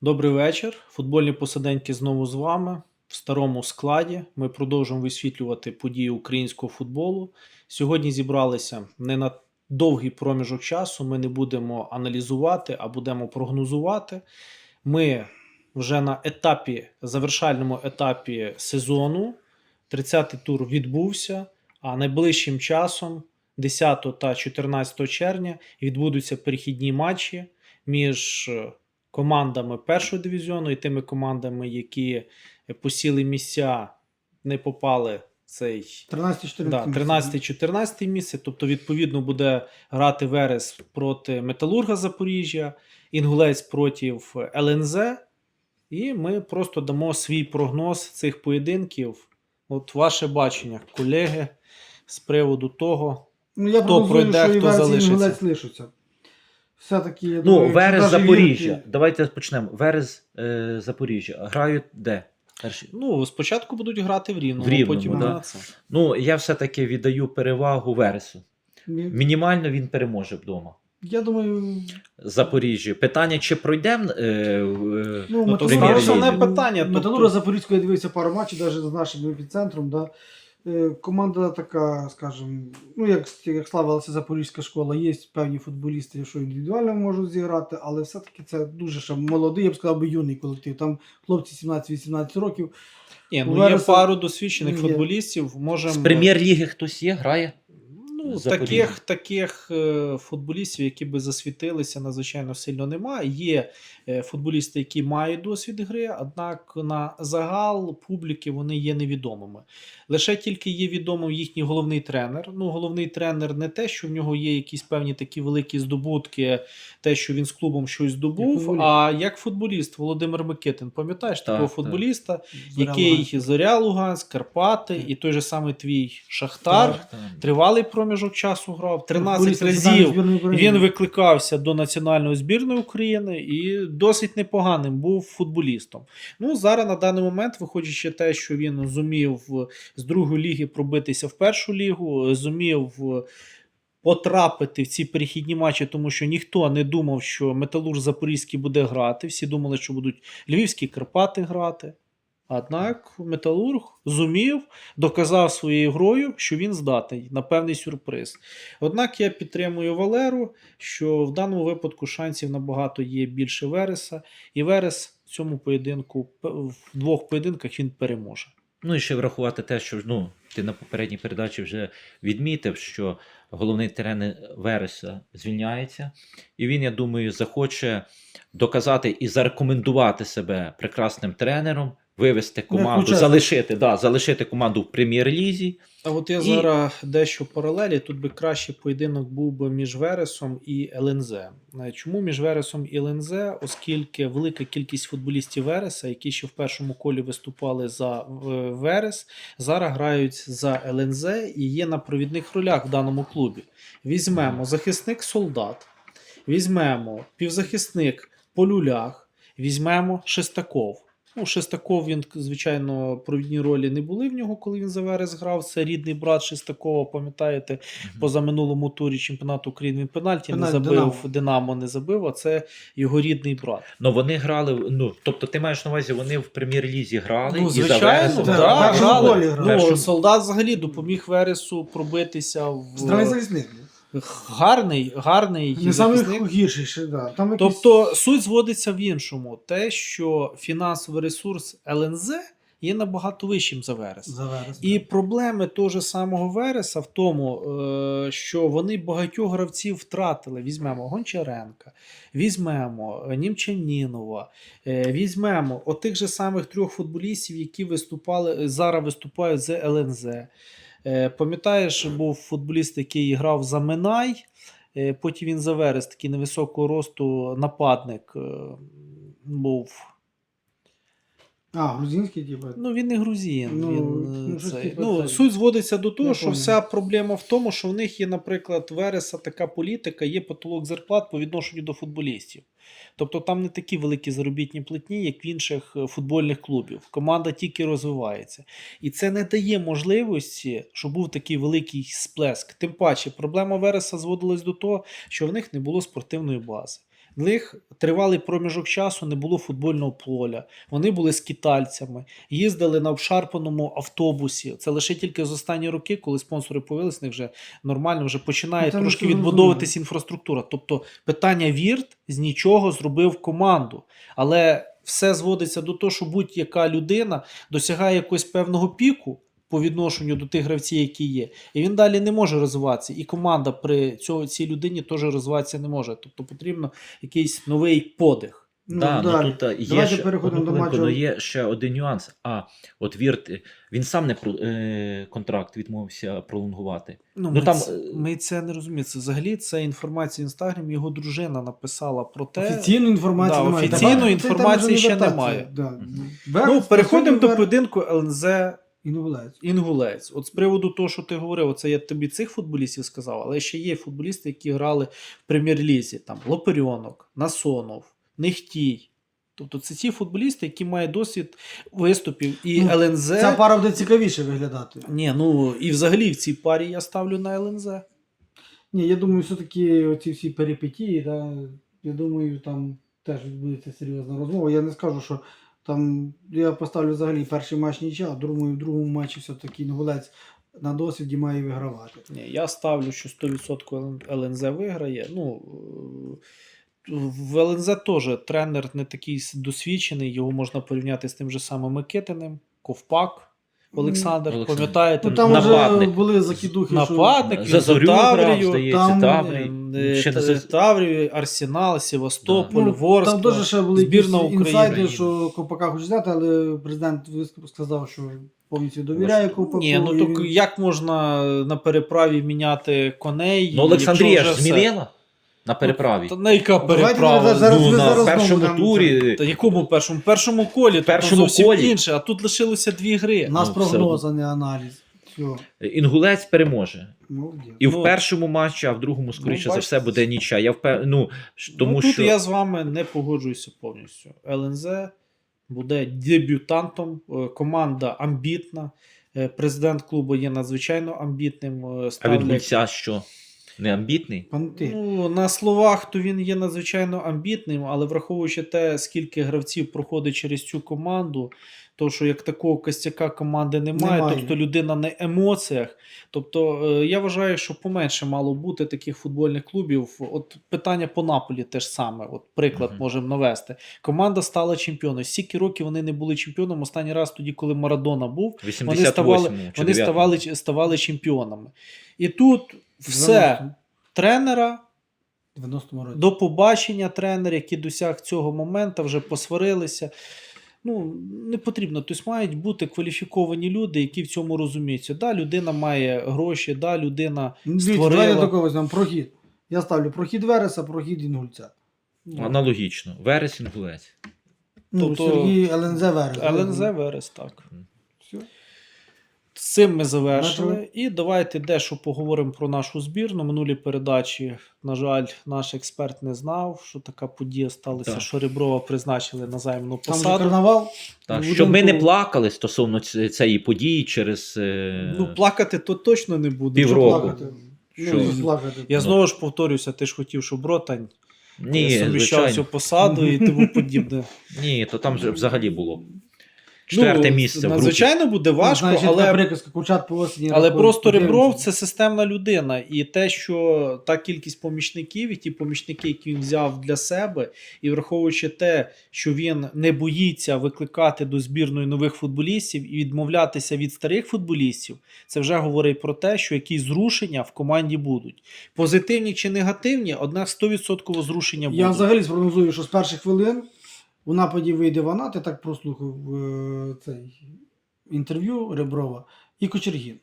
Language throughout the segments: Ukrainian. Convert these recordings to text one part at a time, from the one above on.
Добрий вечір. Футбольні посиденьки знову з вами в старому складі. Ми продовжуємо висвітлювати події українського футболу. Сьогодні зібралися не на довгий проміжок часу. Ми не будемо аналізувати, а будемо прогнозувати. Ми вже на етапі, завершальному етапі сезону. 30-й тур відбувся, а найближчим часом, 10 та 14 червня, відбудуться перехідні матчі між е, командами першого дивізіону і тими командами, які посіли місця, не попали цей 13-14 да, місце. Тобто, відповідно, буде грати Верес проти Металурга Запоріжжя, Інгулець проти ЛНЗ. І ми просто дамо свій прогноз цих поєдинків. От ваше бачення, колеги, з приводу того. Ну, я Хто пройде, що хто залишиться. Все-таки, я Ну, думаю, Верес даже Запоріжжя. вірити- Давайте почнемо. Верес е, Запоріжжя. Грають де? Перші. Ну, спочатку будуть грати в Рівному, В Рівному, потім да. на це. Ну, я все-таки віддаю перевагу Вересу. Ні. Мінімально він переможе вдома. Я думаю, Запоріжжя. Питання, чи пройдемо. Е, е, ну, Ну, то основне питання. Металурга тобто- Запорізького я дивився пару матчів, навіть з нашим епіцентром. Да. Е, Команда така, скажімо, ну як, як славилася Запорізька школа, є певні футболісти, що індивідуально можуть зіграти, але все-таки це дуже ще молодий, я б сказав би юний колектив. Там хлопці 17-18 років. Ні, ну є пару досвідчених Є. футболістів. Можем... з прем'єр-ліги хтось є, грає. Ну, Запоріжжя. таких, таких е, футболістів, які би засвітилися, надзвичайно сильно немає. Є е, футболісти, які мають досвід гри, однак на загал публіки вони є невідомими. Лише тільки є відомим їхній головний тренер. Ну, головний тренер не те, що в нього є якісь певні такі великі здобутки, те, що він з клубом щось здобув. футболіст. А як футболіст Володимир Микитин, пам'ятаєш Так, такого так. футболіста, Зоря який Луганська. Зоря Луганськ, Карпати і той же самий твій Шахтар. Так. Там. Тривалий проміжок часу грав. 13 разів він викликався до національної збірної України і досить непоганим був футболістом. Ну зараз на даний момент, виходячи те, що він зумів з другої ліги пробитися в першу лігу, зумів потрапити в ці перехідні матчі, тому що ніхто не думав, що Металург Запорізький буде грати. Всі думали, що будуть Львівські Карпати грати. Однак Металург зумів, доказав своєю грою, що він здатний на певний сюрприз. Однак я підтримую Валеру, що в даному випадку шансів набагато є більше Вереса, і Верес в цьому поєдинку в двох поєдинках він переможе. Ну і ще врахувати те, що ну, ти на попередній передачі вже відмітив, що головний тренер Вереса звільняється, і він, я думаю, захоче доказати і зарекомендувати себе прекрасним тренером, вивести команду, залишити, да, залишити команду в прем'єр-лізі. А от я І- зараз дещо паралелі. Тут би кращий поєдинок був би між Вересом і ЛНЗ. Е, Чому між Вересом і ЛНЗ? Оскільки велика кількість футболістів Вереса, які ще в першому колі виступали за е, Верес, зараз грають за ЛНЗ і є на провідних ролях в даному клубі. Візьмемо захисник солдат, візьмемо півзахисник Полюлях, візьмемо Шестаков. Ну, Шестаков, він, звичайно, провідні ролі не були в нього, коли він за Верес грав. Це рідний брат Шестакова, пам'ятаєте, позаминулому турі чемпіонату України він пенальті не забив, Динамо. Динамо не забив, а це його рідний брат. Ну вони грали. Ну, тобто, ти маєш на увазі, вони в прем'єр-лізі грали Ну, і за звичайно, да, да, грали. грали. Ну, солдат взагалі допоміг Вересу пробитися в Здравий захисник. Гарний, гарний Не захисник. гірший ще, да. Там якийсь... Тобто суть зводиться в іншому: те, що фінансовий ресурс ЛНЗ є набагато вищим за Верес. За Верес, І да. проблеми того ж самого Вереса в тому, е, що вони багатьох гравців втратили. Візьмемо Гончаренка, візьмемо Німчанінова, е, візьмемо отих же самих трьох футболістів, які виступали зараз виступають за ЛНЗ. Е, Пам'ятаєш, був футболіст, який грав за Минай. е, Потім він за Верес, такий невисокого росту нападник е, був. А, грузинський, типу. Ну, він не грузин. Ну, він, ну, цей. типу ну, це. суть зводиться до того, Я що понял. вся проблема в тому, що в них є, наприклад, Вереса така політика, є потолок зарплат по відношенню до футболістів. Тобто там не такі великі заробітні платні, як в інших е, футбольних клубів. Команда тільки розвивається. І це не дає можливості, щоб був такий великий сплеск. Тим паче, проблема Вереса зводилась до того, що в них не було спортивної бази. В них тривалий проміжок часу не було футбольного поля. Вони були скітальцями, їздили на обшарпаному автобусі. Це лише тільки з останні роки, коли спонсори появилися, них вже нормально вже починає Ну, трошки відбудовуватись інфраструктура. Тобто питання Вірт з нічого зробив команду. Але все зводиться до того, що будь-яка людина досягає якогось певного піку по відношенню до тих гравців, які є, і він далі не може розвиватися. І команда при цьому, цій людині теж розвиватися не може. Тобто потрібно якийсь новий подих. Ну, да, ну, тут е, є ще, переходимо до матчу. ну, є ще один нюанс. А от Вірт, е, він сам не про, е, контракт відмовився пролонгувати. Ну, Ну, ми, там, це, е, ми це не розуміємо. Це взагалі це інформація в інстаграмі. Його дружина написала про те. Офіційної інформації Да, немає. офіційної інформації ще немає. Да. Ну, переходимо до Вер- поєдинку ЛНЗ і не гуляють. Інгулець. От з приводу того, що ти говорив, це я тобі цих футболістів сказав, але ще є футболісти, які грали в прем'єр-лізі. Там Лоперіонок, Насонов, Нехтій. Тобто це ті футболісти, які мають досвід виступів. І Ну, ЛНЗ. Ця пара буде цікавіше виглядати. Ні, ну і взагалі в цій парі я ставлю на ЛНЗ. Ні, я думаю, все-таки оці всі перипетії, да, я думаю, там теж відбудеться серйозна розмова. Я не скажу, що там я поставлю взагалі перший матч нічия, а думаю, в другому матчі все-таки Інгулець на досвіді має вигравати. Ні, я ставлю, що 100% ЛНЗ виграє. Ну, е, в ЛНЗ теж тренер не такий досвідчений, його можна порівняти з тим же самим Микитиним, Ковпак. Олександр, Олександр. пам'ятаєте, Ну там Нападник. вже були закидухи, нападник, зорю за Таврію, здається, там, Таврій. е, Ще не Та- за... Таврію, Арсенал, Севастополь, Ну, Ворскла, там теж ще були збірна України. інсайди, що Ковпака хоче взяти, але президент сказав, що повністю довіряє Ковпаку. Ні, ну і то він- як можна на переправі міняти коней? Ну, Олександрія ж змінила на переправі. Та на яка Давайте переправа? зараз ну, на зараз першому знову турі. Та якому першому? Першому колі, В першому тут зовсім колі. інше, а тут лишилося дві гри. У нас Ну, все прогноз, а не аналіз. Все, Інгулець переможе. молодець. І Ну, в першому матчі, а в другому, скоріше ну, за все, буде нічия. Я впев... ну, ш- тому ну, тут що я з вами не погоджуюся повністю. ЛНЗ буде дебютантом, е, команда амбітна. е, Президент клубу є надзвичайно амбітним. е, а від ставлять- гульця що? Не амбітний? Панти. Ну, на словах то він є надзвичайно амбітним, але враховуючи те, скільки гравців проходить через цю команду, то що як такого костяка команди немає, Немає. тобто людина на емоціях. Тобто е, я вважаю, що поменше мало бути таких футбольних клубів. От питання по Наполі теж саме. От приклад Мгм. можемо навести. Команда стала чемпіоном. Стільки років вони не були чемпіоном. Останній раз тоді, коли Марадона був, 88 вони ставали, вони ставали, ставали чемпіонами. І тут все тренера. 90-му. До побачення тренер, який досяг цього моменту, вже посварилися. Ну, не потрібно. Тобто мають бути кваліфіковані люди, які в цьому розуміються. Да, людина має гроші, да, людина Дивіться, створила. давайте такого візьмемо прохід. Я ставлю прохід Вереса, прохід Інгульця. ну, Аналогічно. Верес Інгулець. Ну, Тобто- Сергій ЛНЗ Верес. ЛНЗ Верес, так. Все. З цим ми завершили. Бачили. І давайте дещо поговоримо про нашу збірну. Минулі передачі, на жаль, наш експерт не знав, що така подія сталася, Так. що Реброва призначили на займну Там же посаду. карнавал. Так, Ну, щоб ми не плакали стосовно цієї події через е, Ну, плакати то точно не буде. Півроку. Плакати. Що? Ну, плакати. Я Ну. знову ж повторюся, ти ж хотів, щоб Ротань ні, суміщав цю посаду і тому подібне. Ні, то там же взагалі було. Четверте Ну, місце в групі. Надзвичайно буде важко, є така але, приказка, курчат по осені. але рахують, просто. Ребров це системна людина. І те, що та кількість помічників, і ті помічники, які він взяв для себе, і враховуючи те, що він не боїться викликати до збірної нових футболістів і відмовлятися від старих футболістів, це вже говорить про те, що якісь зрушення в команді будуть. Позитивні чи негативні, однак 100% зрушення будуть. Я взагалі спрогнозую, що з перших хвилин у нападі вийде Ванат, я так прослухав е, цей інтерв'ю Реброва і Кочергін.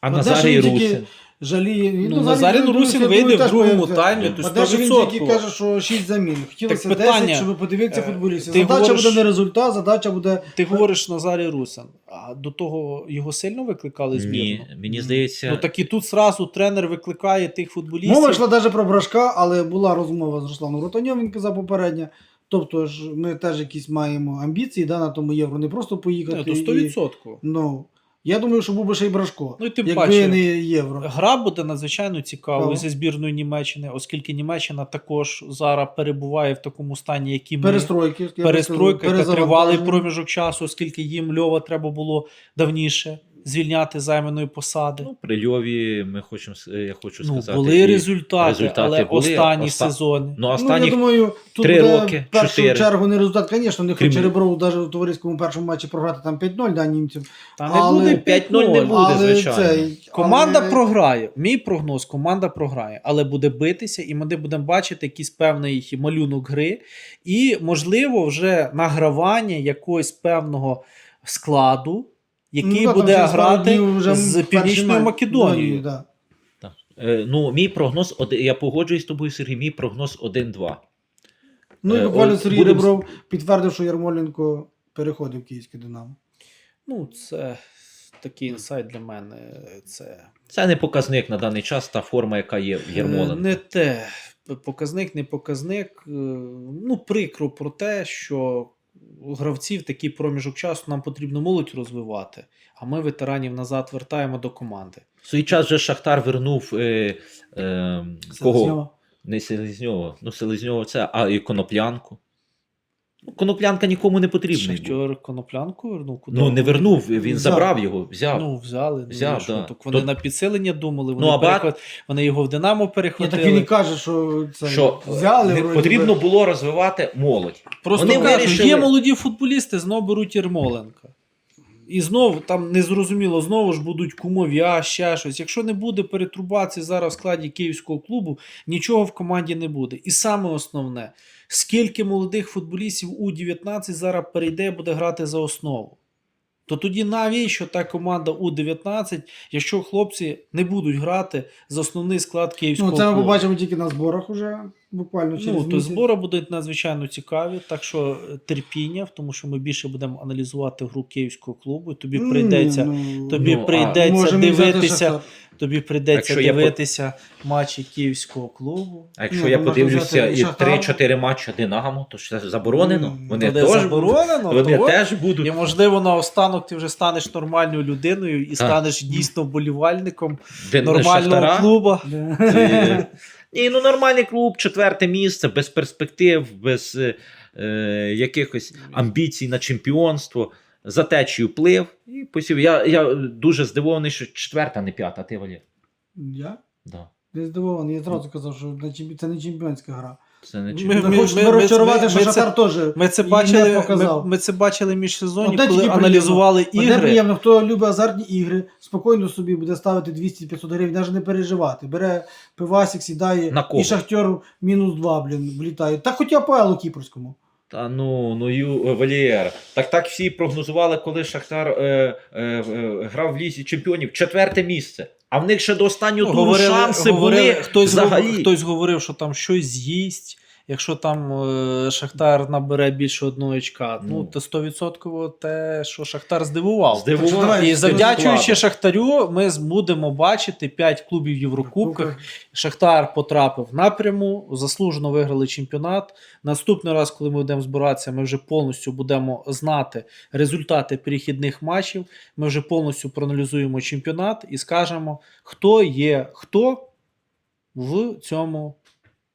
А Ну, Назарій Русин. Жаліє. Ну, Назарій Русин вийде в другому таймі, то А де ж він тільки каже, що 6 замін. Хотілося Так питання, 10, щоб подивитися е, футболістів. Задача говориш- буде не результат, задача буде. Ти говориш Назарій Русин, а до того його сильно викликали збірну? Ні, мені здається, Ну так і тут зразу тренер викликає тих футболістів. Мова йшла навіть про Брашка, але була розмова з Русланом Ротаньом, він казав попередньо. Тобто ж ми теж якісь маємо амбіції да, на тому євро, не просто поїхати. Ні, то 100%. Ну, Я думаю, що був би ще й Брашко. Ну, і тим якби паче, не євро. Гра буде надзвичайно цікавою зі збірною Німеччини, оскільки Німеччина також зараз перебуває в такому стані, який ми Перестройки. перестройка, яка тривалий проміжок часу, оскільки їм Льова треба було давніше звільняти займаної посади. Ну, при Льові ми хочемо, я хочу Ну, сказати. були і- результати, результати але були. останні Оста- сезони. Ну, Ну, я думаю, тут три буде роки, в першу чотири. чергу не результат, звісно, не хоче Ребров навіть у товариському першому матчі програти там 5-0 да, німців. Та не Але буде 5-0 не буде, але звичайно. цей- Команда але- програє. Мій прогноз: команда програє, але буде битися, і ми будемо бачити якийсь певний малюнок гри, і, можливо, вже награвання якогось певного складу, який Ну, да, там буде через пару грати днів вже з перший Північною матч. Македонією. Ну, да. Так. Е, ну, мій прогноз, я погоджуюсь з тобою, Сергій, мій прогноз 1-2. Ну і Е, буквально от Сергій будем- Ребров підтвердив, що Ярмоленко переходив в київське Динамо. Ну, це такий інсайт для мене. Це Це не показник на даний час, та форма, яка є в Е, Єрмоленко. Не те. Показник, не показник. Е, Ну, прикро про те, що гравців такий проміжок часу нам потрібно молодь розвивати, а ми ветеранів назад вертаємо до команди. В свій час вже Шахтар вернув е, е, кого? Селезньова. Не Селезньова. Ну, Селезньова це, а і Коноплянку. Ну, Коноплянка нікому не потрібна. Шахтер коноплянку вернув куди? Ну, не вернув, він Взяв. забрав його, взяв. Ну, взяли. Взяв, ну, що, да. так вони То... на підсилення думали, вони, Ну, а перехват... вони його в Динамо перехватили. так він і каже, що це що взяли. не- потрібно би. було розвивати молодь. Просто Вони вирішили- є молоді футболісти, знову беруть Єрмоленка. І знову там незрозуміло, знову ж будуть кумов'я, ще щось. Якщо не буде перетрубації зараз в складі київського клубу, нічого в команді не буде. І саме основне, скільки молодих футболістів у 19 зараз перейде і буде грати за основу. То тоді навіщо та команда У-19, якщо хлопці не будуть грати за основний склад київського Ну, це ми побачимо тільки на зборах уже, буквально через Ну, то місяць. збори будуть надзвичайно цікаві, так що е, терпіння, тому що ми більше будемо аналізувати гру київського клубу. Тобі М, прийдеться, ну, тобі Ну, а прийдеться можемо взяти дивитися, Шахтар. тобі прийдеться Якщо я по- дивитися матчі київського клубу. А якщо Ну, я то можна подивлюся взяти і Шахтар. 3-4 матчі Динамо, то ж це заборонено. Ну, Вони Буде теж заборонено, вони то теж будуть. і можливо наостанок ти вже станеш нормальною людиною і станеш дійсно вболівальником Дин- нормального Шахтара. Да. Е, Ні, ну нормальний клуб, четверте місце, без перспектив, без е, е, якихось амбіцій на чемпіонство. За течію плив і посів. Я, я дуже здивований, що четверта, а не п'ята, ти Валір. Я? Да. Я здивований, я зразу казав, що це не чемпіонська гра. Це не Ми- Ми, ми- хочемо ми- розчарувати, ми- що ми Шахтар теж. Ми це бачили, не ми, показав. ми це бачили між сезоні, Оте коли тільки аналізували Одне ігри. приємно, хто любить азартні ігри, спокійно собі буде ставити 200-500 гривень, навіть не переживати. Бере пивасик, сідає На кого? і шахтер мінус 2, блін, влітає. Та хоча по Елу Кіпрському. Та ну, ну Ю, е, Валєр. Так так всі прогнозували, коли Шахтар е, е, е, грав в лізі чемпіонів. Четверте місце. А в них ще до останнього туру шанси говорили, були хтось, взагалі. говорив, хтось говорив, що там щось з'їсть. Якщо там е, Шахтар набере більше одного очка, ну, Ну. то 100% те, що Шахтар здивував. Здивував. Давай, І завдячуючи. Шахтарю, ми з- будемо бачити 5 клубів в Єврокубках. Шахтар потрапив напряму, заслужено виграли чемпіонат. Наступний раз, коли ми будемо збиратися, ми вже повністю будемо знати результати перехідних матчів. Ми вже повністю проаналізуємо чемпіонат і скажемо, хто є хто в цьому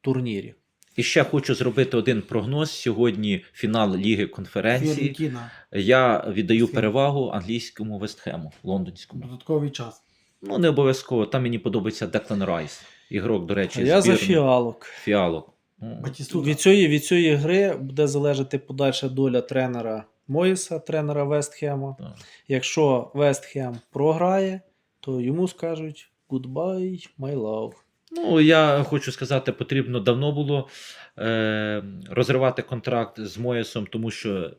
турнірі. І ще хочу зробити один прогноз. Сьогодні фінал Ліги конференції. Я віддаю перевагу англійському Вестхему, лондонському. Додатковий час. Ну, не обов'язково. Там мені подобається Деклан Райс. Ігрок, до речі, А я за фіалок. фіалок. Ну, Від цієї, від цієї гри буде залежати подальша доля тренера Моїса, тренера Вестхема. так. Якщо Вестхем програє, то йому скажуть goodbye, my love. Ну, я хочу сказати, потрібно давно було е, розривати контракт з Моєсом, тому що е,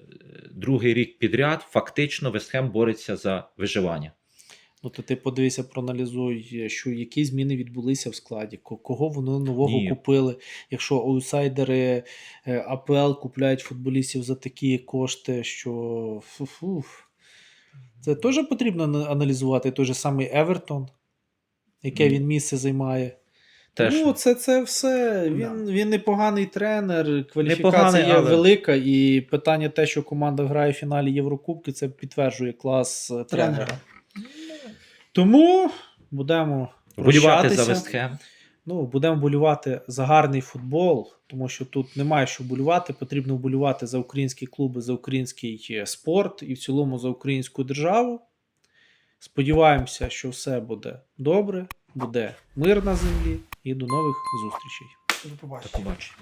другий рік підряд фактично Вестхем бореться за виживання. Ну, то ти подивися, проаналізуй, що які зміни відбулися в складі, кого вони нового Ні. купили. Якщо аутсайдери е, АПЛ купляють футболістів за такі кошти, що фу-фу. Це теж потрібно аналізувати. Той же самий Евертон, яке Ні. він місце займає. Теж Ну, це, це все. Да. Він, він непоганий тренер, кваліфікація Непоганий, але- велика, і питання те, що команда грає в фіналі Єврокубки, це підтверджує клас е, тренера. Тренера. Тому будемо Вболівати за. Вестхем. Ну, будемо болювати за гарний футбол, тому що тут немає що болювати. Потрібно болювати за українські клуби, за український е, спорт і в цілому за українську державу. Сподіваємося, що все буде добре, буде мир на землі і до нових зустрічей. До побачення. До побачення.